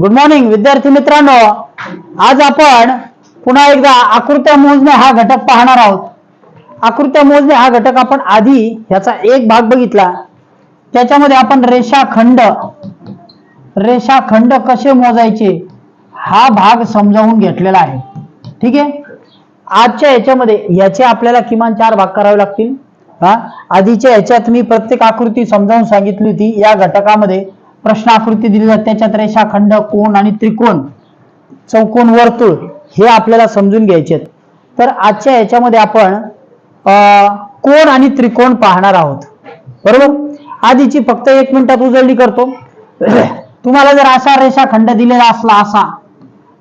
Good morning विद्यार्थी मित्रांनो. आज आपण पुन्हा एकदा आकृत्या मोजणे हा घटक पाहणार आहोत. आकृत्या मोजणे हा घटक आपण आधी याचा एक भाग बघितला. त्याच्यामध्ये आपण रेषाखंड रेषाखंड कसे मोजायचे हा भाग समजावून घेतलेला आहे. ठीक आहे? आजच्या याच्यामध्ये याचे आपल्याला किमान चार भाग करावे लागतील. हा? आधीच्या याच्यात मी प्रत्येक आकृती समजावून सांगितली होती. या घटकामध्ये प्रश्न आकृती दिली जाते. त्याच्यात रेषाखंड कोण आणि त्रिकोण चौकोन वर्तुळ हे आपल्याला समजून घ्यायचे तर आजच्या याच्यामध्ये आपण अं, कोण आणि त्रिकोण पाहणार आहोत. बरोबर? आधीची फक्त एक मिनिटात उजळणी करतो. तुम्हाला जर असा रेषाखंड दिलेला असला असा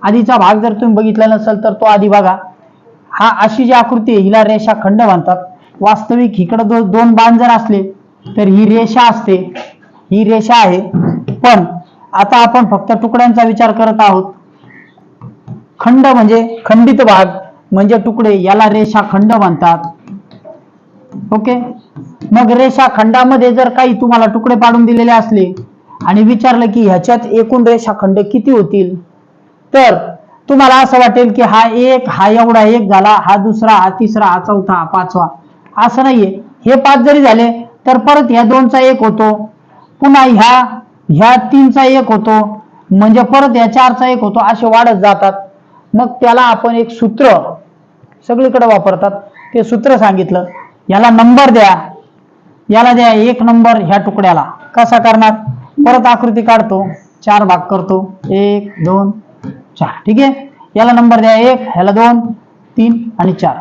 आधीचा भाग जर तुम्ही बघितला नसेल तर तो आधी बघा. हा अशी जी आकृती आहे हिला रेषाखंड म्हणतात. वास्तविक इकडे दो, दोन बाण जर असले तर ही रेषा असते. ही रेषा आहे. पण आता आपण फक्त तुकड्यांचा विचार करत आहोत. खंड म्हणजे खंडित भाग म्हणजे तुकडे याला रेषा खंड म्हणतात. ओके? मग रेषाखंडामध्ये जर काही तुम्हाला तुकडे पाडून दिलेले असले आणि विचारलं की ह्याच्यात एकूण रेषाखंड किती होतील? तर तुम्हाला असं वाटेल की हा एक हा एवढा एक झाला हा दुसरा हा तिसरा हा चौथा हा पाचवा. असं नाहीये. हे पाच जरी झाले तर परत ह्या दोनचा एक होतो. पुन्हा ह्या ह्या तीनचा एक होतो म्हणजे परत ह्या चारचा एक होतो असे वाढत जातात. मग त्याला आपण एक सूत्र सगळीकडे वापरतात. ते सूत्र सांगितलं. याला नंबर द्या. याला द्या एक नंबर ह्या तुकड्याला. कसा करणार? परत आकृती काढतो. चार भाग करतो. एक दोन चार. ठीक आहे? याला नंबर द्या एक ह्याला दोन तीन आणि चार.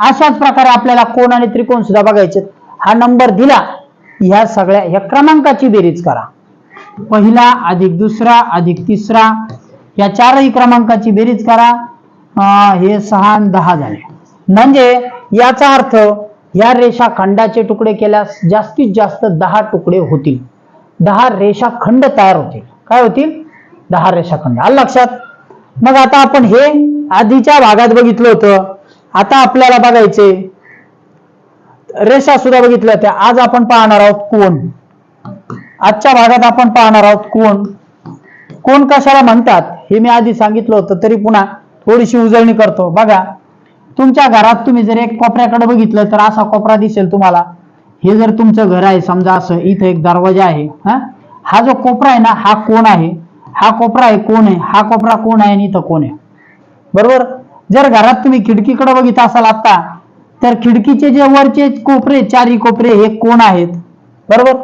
अशाच प्रकारे आपल्याला कोण आणि त्रिकोण सुद्धा बघायचे हा नंबर दिला. ह्या सगळ्या ह्या क्रमांकाची बेरीज करा. पहिला अधिक दुसरा अधिक तिसरा या चारही क्रमांकाची बेरीज करा. अं, हे सहा दहा झाले. म्हणजे याचा अर्थ या रेषाखंडाचे तुकडे केल्यास जास्तीत जास्त दहा तुकडे होतील. दहा रेषाखंड तयार होतील. काय होतील? दहा रेषाखंड आलं लक्षात? मग आता आपण हे आधीच्या भागात बघितलं होतं. आता आपल्याला बघायचे रेषा सुद्धा बघितल्या त्या. आज आपण पाहणार आहोत कोण? आजच्या भागात आपण पाहणार आहोत कोण? कोण कशाला म्हणतात? हे मी आधी सांगितलं होतं तरी पुन्हा थोडीशी उजळणी करतो. बघा तुमच्या घरात तुम्ही जर एक कोपऱ्याकडे बघितलं तर असा कोपरा दिसेल तुम्हाला. हे जर तुमचं घर आहे समजा असं इथं एक दरवाजा आहे हा? हा जो कोपरा आहे ना हा कोण आहे? हा कोपरा आहे कोण आहे? हा कोपरा कोण आहे आणि इथं कोण आहे? बरोबर? जर घरात तुम्ही खिडकीकडे बघित असाल आता तर खिडकीचे जे वरचे कोपरे चारी कोपरे हे कोण आहेत? बरोबर?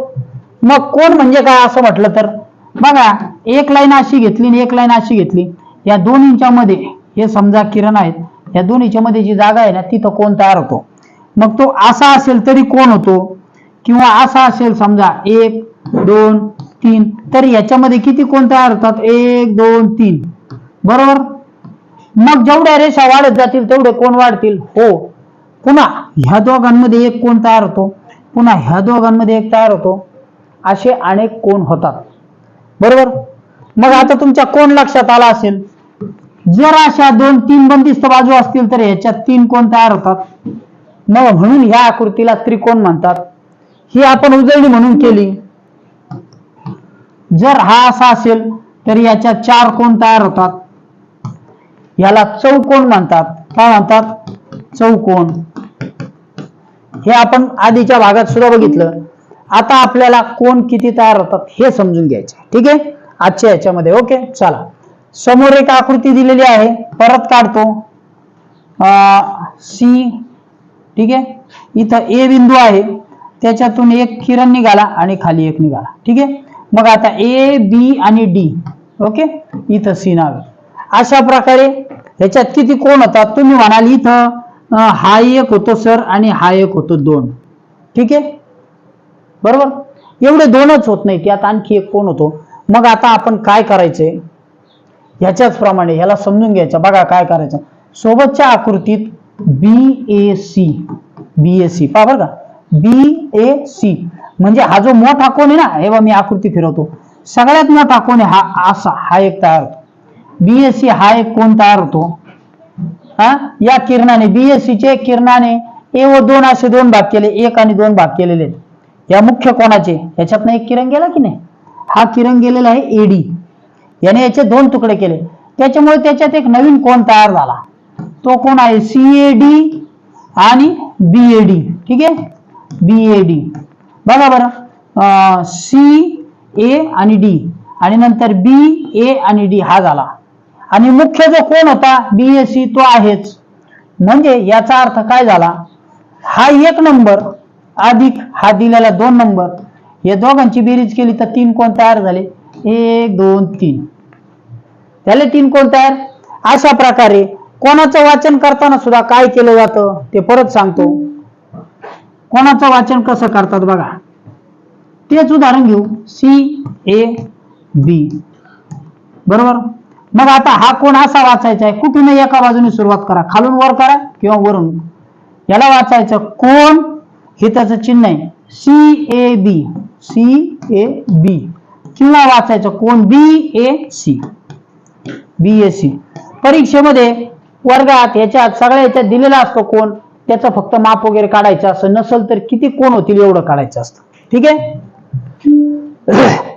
मग कोण म्हणजे काय असं म्हटलं तर? बघा एक लाईन अशी घेतली आणि एक लाईन अशी घेतली. या दोन्हीच्या मध्ये हे समजा किरण आहेत या दोन्हीच्या मध्ये जी जागा आहे ना तिथं कोण तयार होतो? मग तो असा असेल तरी कोण होतो? किंवा असा असेल समजा एक दोन तीन तर याच्यामध्ये किती कोण तयार होतात? एक दोन तीन. बरोबर? मग जेवढ्या रेषा वाढत जातील तेवढे कोण वाढतील? हो. पुन्हा ह्या दोघांमध्ये एक कोण तयार होतो? पुन्हा ह्या दोघांमध्ये एक तयार होतो. असे अनेक कोण होतात. बरोबर? मग आता तुमच्या कोण लक्षात आला असेल? जर अशा दोन तीन बंदिस्त बाजू असतील तर ह्याच्यात तीन कोण तयार होतात? मग म्हणून ह्या आकृतीला त्रिकोण म्हणतात. ही आपण उजळणी म्हणून केली. जर हा असा असेल तर याच्यात चार कोण तयार होतात? याला चौकोन म्हणतात. काय म्हणतात? चौकोन. हे आपण आधीच्या भागात सुद्धा बघितलं. आता आपल्याला कोण किती तयार होतात हे समजून घ्यायचे ठीक आहे? आजच्या याच्यामध्ये. ओके? चला. समोर एक आकृती दिलेली आहे. परत काढतो. सी ठीक आहे? इथं ए बिंदू आहे. त्याच्यातून एक किरण निघाला आणि खाली एक निघाला. ठीक आहे? मग आता ए बी आणि डी ओके? इथं सी नावे. अशा प्रकारे ह्याच्यात किती कोण होतात? तुम्ही म्हणाल इथं. हा एक होतो सर आणि हा एक होतो दोन. ठीक आहे? बरोबर? एवढे दोनच होत नाही त्यात आणखी एक कोण होतो? मग आता आपण काय करायचंय ह्याच्याच प्रमाणे ह्याला समजून घ्यायचं. बघा काय करायचं. सोबतच्या आकृतीत बी A C B A C पहा बरं का. बी ए सी म्हणजे हा जो मोठा कोण आहे ना हे बा मी आकृती फिरवतो. सगळ्यात मोठा कोण आहे हा असा हा एक तयार होतो. बी एस सी हा एक कोण तयार होतो. हा? या किरणाने बीएससी चे किरणाने ए व दोन असे दोन भाग केले एक आणि दोन भाग केलेले आहेत. या मुख्य कोणाचे? याच्यातनं एक किरण गेला की नाही? हा किरण गेलेला आहे एडी याने याचे दोन तुकडे केले. त्याच्यामुळे त्याच्यात एक नवीन कोण तयार झाला? तो कोण आहे? सीएडी आणि बीएडी ठीक आहे? बीएडी बघा बरं. सी ए आणि डी आणि नंतर बी ए आणि डी हा झाला. आणि मुख्य जो कोण होता बी ए सी तो आहेच. म्हणजे याचा अर्थ काय झाला? हा एक नंबर अधिक हा दिलेला दोन नंबर या दोघांची बेरीज केली तर तीन कोण तयार झाले? एक दोन तीन. झाले तीन कोण तयार? अशा प्रकारे कोणाचं वाचन करताना सुद्धा काय केलं जातं ते परत सांगतो. कोणाचं वाचन कसं करतात बघा. तेच उदाहरण घेऊ. सी ए बी बरोबर? मग आता हा कोण असा वाचायचा आहे? कुठून एका बाजूने सुरुवात करा? खालून वर करा किंवा वरून? याला वाचायचं कोण? हे त्याचं चिन्ह आहे. C A B. C A B. किंवा वाचायचं कोण? B A C. B A C. परीक्षेमध्ये वर्गात याच्यात सगळ्या याच्यात दिलेला असतो कोण? त्याचं फक्त माप वगैरे काढायचं असं नसल तर किती कोण होतील एवढं काढायचं असतं. ठीक आहे?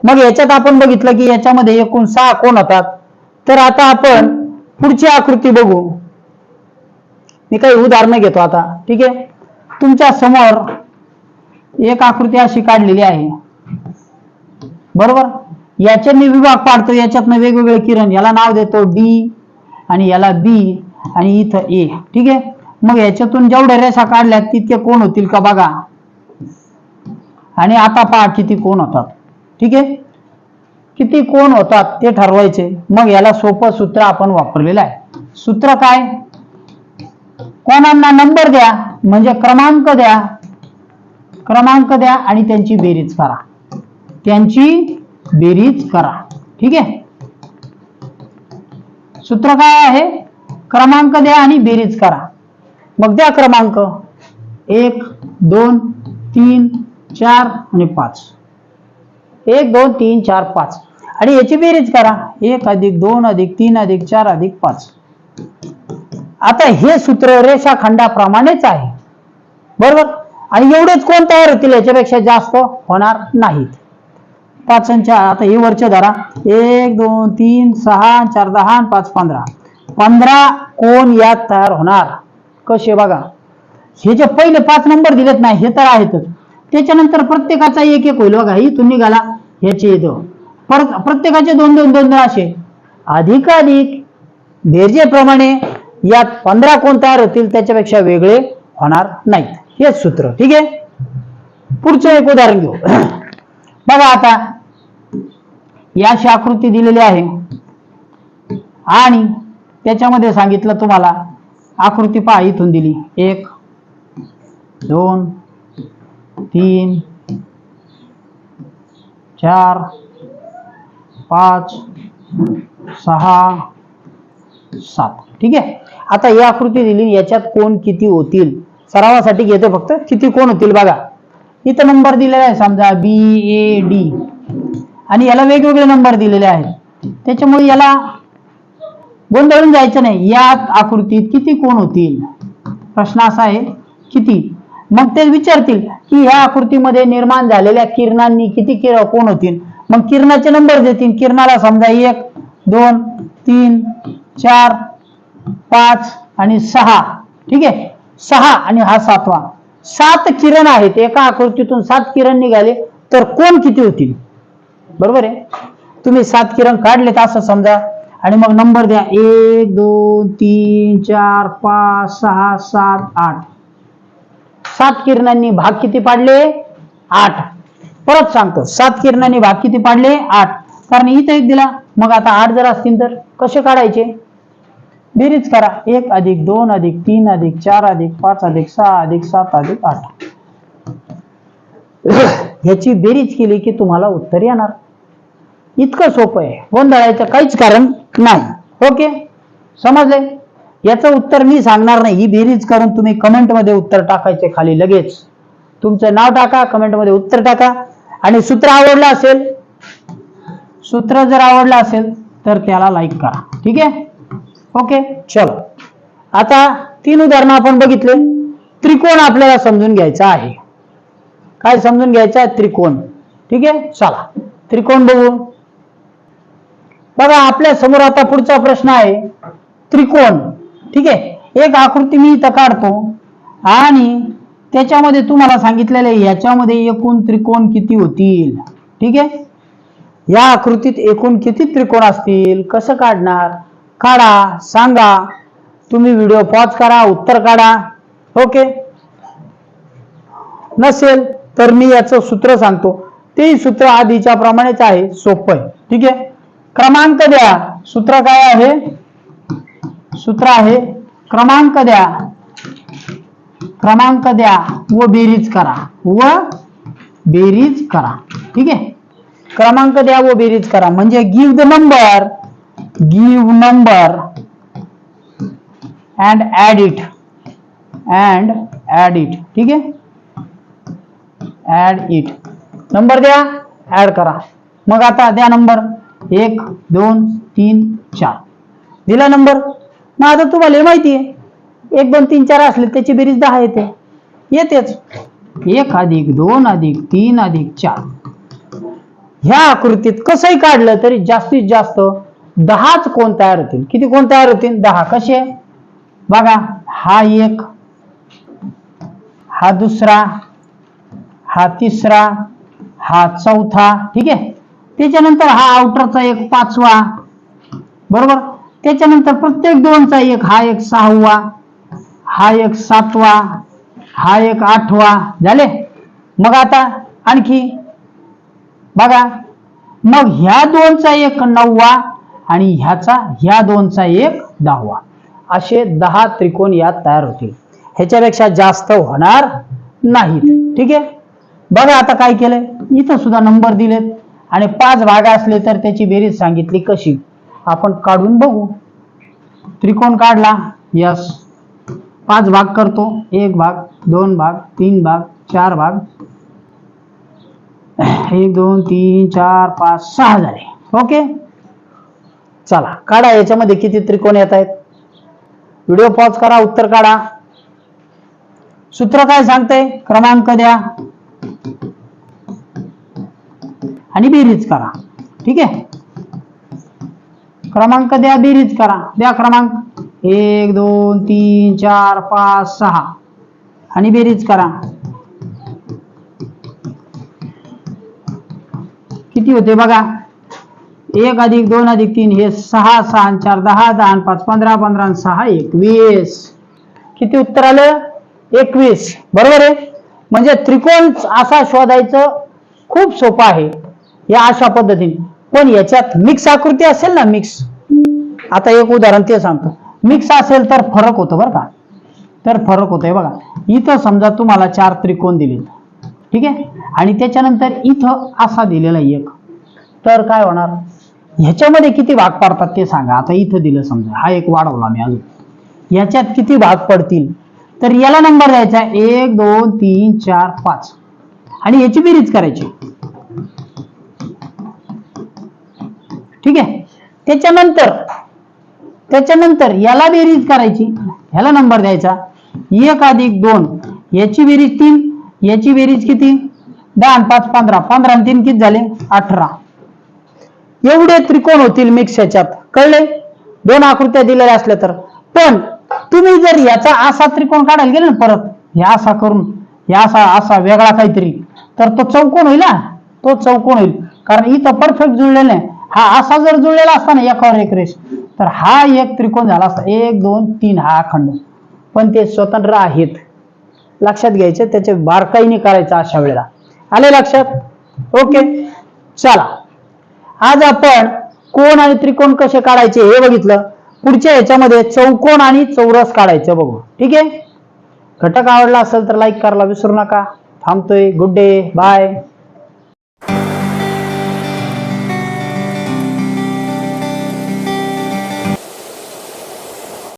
मग याच्यात आपण बघितलं की याच्यामध्ये एकूण सहा कोण होतात? तर आता आपण पुढची आकृती बघू. मी काही उदाहरणं घेतो आता. ठीक आहे? तुमच्यासमोर एक आकृती अशी काढलेली आहे. बरोबर? याचे मी विभाग पाडतो याच्यातनं वेगवेगळे किरण. याला नाव देतो डी आणि याला बी आणि इथं ए ठीक आहे? मग याच्यातून जेवढ्या रेषा काढल्या तितके कोण होतील का बघा? आणि आता पहा किती कोण होतात. ठीक आहे? किती कोण होतात ते ठरवायचे. मग याला सोपं सूत्र आपण वापरलेलं आहे. सूत्र काय? कोणांना नंबर द्या म्हणजे क्रमांक द्या. क्रमांक द्या आणि त्यांची बेरीज करा. त्यांची बेरीज करा. ठीक आहे? सूत्र काय आहे? क्रमांक द्या आणि बेरीज करा. मग द्या क्रमांक. एक दोन तीन चार आणि पाच. एक दोन तीन चार पाच. आणि याची बेरीज करा. एक अधिक दोन अधिक तीन अधिक चार अधिक पाच. आता हे सूत्र रेषाखंडाप्रमाणेच आहे. बरोबर? आणि एवढेच कोण तयार होतील याच्यापेक्षा जास्त होणार नाहीत. पाचांच्या आता हे वरचे धरा. एक दोन तीन सहा चार दहा पाच पंधरा. पंधरा कोण यात तयार होणार? कसे बघा. हे जे पहिले पाच नंबर दिलेत नाही हे तर आहेतच. त्याच्यानंतर प्रत्येकाचा एक एक होईल. बघा हे तुम्ही घाला ह्याचे येतो. परत प्रत्येकाचे दोन दोन दोन दोन असे. अधिकाधिक बेरजेप्रमाणे यात पंधरा कोण तयार होतील त्याच्यापेक्षा वेगळे होणार नाहीत. हेच सूत्र. ठीक आहे? पुढचं एक उदाहरण घेऊ. बघा आता याची आकृती दिलेली आहे. आणि त्याच्यामध्ये सांगितलं तुम्हाला आकृती पहा इथून दिली. एक दोन तीन चार पाच सहा सात. ठीक आहे? आता ही आकृती दिली याच्यात कोण किती होतील? सरावासाठी घेतो फक्त. किती कोण होतील बघा. इथं नंबर दिलेला आहे समजा बी ए डी आणि याला वेगवेगळे नंबर दिलेले आहेत. त्याच्यामुळे याला गोंधळून जायचं नाही. या आकृतीत किती कोण होतील? प्रश्न असा आहे किती? मग ते विचारतील की ह्या आकृतीमध्ये निर्माण झालेल्या किरणांनी किती किर कोण होतील? मग किरणाचे नंबर देतील. किरणाला समजा एक दोन तीन चार पाच आणि सहा. ठीक आहे? सहा आणि हा सातवा. सात किरण आहेत. एका आकृतीतून सात किरण निघाले तर कोण किती होतील? बरोबर आहे? तुम्ही सात किरण काढलेत असं समजा. आणि मग नंबर द्या. एक दोन तीन चार पाच सहा सात आठ. सात किरणांनी भाग किती पाडले? आठ. परत सांगतो सात किरणांनी भाग किती पाडले? आठ. कारण इथं एक दिला. मग आता आठ जर असतील तर कसे काढायचे? बेरीज करा. एक अधिक दोन अधिक तीन अधिक चार अधिक पाच अधिक सहा अधिक सात अधिक आठ. ह्याची बेरीज केली की तुम्हाला उत्तर येणार. इतकं सोपं आहे. गोंधळायचं काहीच कारण नाही. ओके? समजले याचं उत्तर मी सांगणार नाही. ही बेरीज करून तुम्ही कमेंटमध्ये उत्तर टाकायचे खाली लगेच. तुमचं नाव टाका कमेंटमध्ये उत्तर टाका. आणि सूत्र आवडलं असेल सूत्र जर आवडलं असेल तर त्याला लाईक करा. ठीक आहे? ओके चलो. आता तीन उदाहरणं आपण बघितले. त्रिकोण आपल्याला समजून घ्यायचा आहे. काय समजून घ्यायचं आहे? त्रिकोण. ठीक आहे? चला. त्रिकोण बघू. बघा आपल्यासमोर आता पुढचा प्रश्न आहे. त्रिकोण. ठीक आहे? एक आकृती मी इथं काढतो. आणि त्याच्यामध्ये तुम्हाला सांगितलेलं आहे याच्यामध्ये एकूण त्रिकोण किती होतील? ठीक आहे? या आकृतीत एकूण किती त्रिकोण असतील? कसं काढणार? काढा सांगा. तुम्ही व्हिडिओ पॉज करा उत्तर काढा. ओके? नसेल तर मी याचं सूत्र सांगतो. ते सूत्र आधीच्या प्रमाणेच आहे सोपं आहे. ठीक आहे? क्रमांक द्या. सूत्र काय आहे? सूत्र आहे क्रमांक द्या. क्रमांक द्या. व बेरीज करा. व बेरीज करा. ठीक आहे? क्रमांक द्या व बेरीज करा. म्हणजे give the number give number and add it and add it ठीक आहे? ऍड इट नंबर द्या ऍड करा. मग आता द्या नंबर एक दोन तीन चार. दिला नंबर मग आता तुम्हाला हे माहिती आहे एक दोन तीन चार असले त्याची बेरीज दहा येते. येतेच. एक अधिक दोन अधिक तीन अधिक चार. ह्या आकृतीत कसंही काढलं तरी जास्तीत जास्त दहाच कोण तयार होतील? किती कोण तयार होतील? दहा. कसे? बघा हा एक हा दुसरा हा तिसरा हा चौथा ठीक आहे? त्याच्यानंतर हा आउटरचा एक पाचवा. बरोबर? त्याच्यानंतर प्रत्येक दोनचा एक हा एक सहावा हा एक सातवा हा एक आठवा झाले? मग आता आणखी बघा मग ह्या दोनचा एक नववा आणि ह्याचा ह्या दोनचा एक दहावा. असे दहा त्रिकोण यात तयार होतील. ह्याच्यापेक्षा जास्त होणार नाहीत. ठीक आहे? बघा आता काय केलंय. इथं सुद्धा नंबर दिलेत. आणि पाच भागा असले तर त्याची बेरीज सांगितली कशी? आपण काढून बघू. त्रिकोण काढला यस. पाच भाग करतो. एक भाग दोन भाग तीन भाग चार भाग. एक दोन तीन चार पाच सहा झाले. ओके? चला काढा. याच्यामध्ये किती त्रिकोण येत आहेत? व्हिडिओ पॉज करा उत्तर काढा. सूत्र काय सांगते? क्रमांक द्या. आणि बेरीज करा. ठीक आहे? क्रमांक द्या बेरीज करा. द्या क्रमांक. एक दोन तीन चार पाच सहा. आणि बेरीज करा. किती होते बघा? एक अधिक दोन अधिक तीन हे सहा सहा आणि चार दहा दहा आणि पाच पंधरा पंधरा सहा एकवीस. किती उत्तर आलं? एकवीस. बरोबर आहे? म्हणजे त्रिकोण असा शोधायचं खूप सोपं आहे या अशा पद्धतीने. पण याच्यात मिक्स आकृती असेल ना मिक्स आता एक उदाहरण ते सांगतो. मिक्स असेल तर फरक होतो बरं का? तर फरक होतोय बघा. इथं समजा तुम्हाला चार त्रिकोण दिले. ठीक आहे? आणि त्याच्यानंतर इथं असा दिलेला एक. तर काय होणार? ह्याच्यामध्ये किती भाग पडतात ते सांगा. आता इथं दिलं समजा. हा एक वाढवला मी अजून. याच्यात किती भाग पडतील? तर याला नंबर द्यायचा. एक दोन तीन चार पाच. आणि याची बेरीज करायची. ठीक आहे? त्याच्यानंतर त्याच्यानंतर याला बेरीज करायची. ह्याला नंबर द्यायचा. एक अधिक दोन. याची बेरीज तीन. याची बेरीज किती? दहा आणि पाच पंधरा. पंधरा आणि तीन किती झाले? अठरा. एवढे त्रिकोण होतील मिक्स याच्यात. कळले? दोन आकृत्या दिलेल्या असल्या तर. पण तुम्ही जर याचा असा त्रिकोण काढायला गेले ना परत हे असा करून हे असा असा वेगळा काहीतरी तर तो चौकोन होईल ना तो चौकोन होईल. कारण इथं परफेक्ट जुळलेला आहे. हा असा जर जुळलेला असता ना एकावर एक रेष तर हा एक त्रिकोण झाला असता. एक दोन तीन हा अखंड. पण ते स्वतंत्र आहेत. लक्षात घ्यायचे त्याचे बारकाईने करायचं अशा वेळेला. आले लक्षात? ओके. चला. आज आपण कोण आणि त्रिकोण कसे काढायचे हे बघितलं. पुढच्या ह्याच्यामध्ये चौकोन आणि चौरस काढायचं बघू. ठीक आहे? घटक आवडला असेल तर लाईक करायला विसरू नका. थांबतोय. Good day bye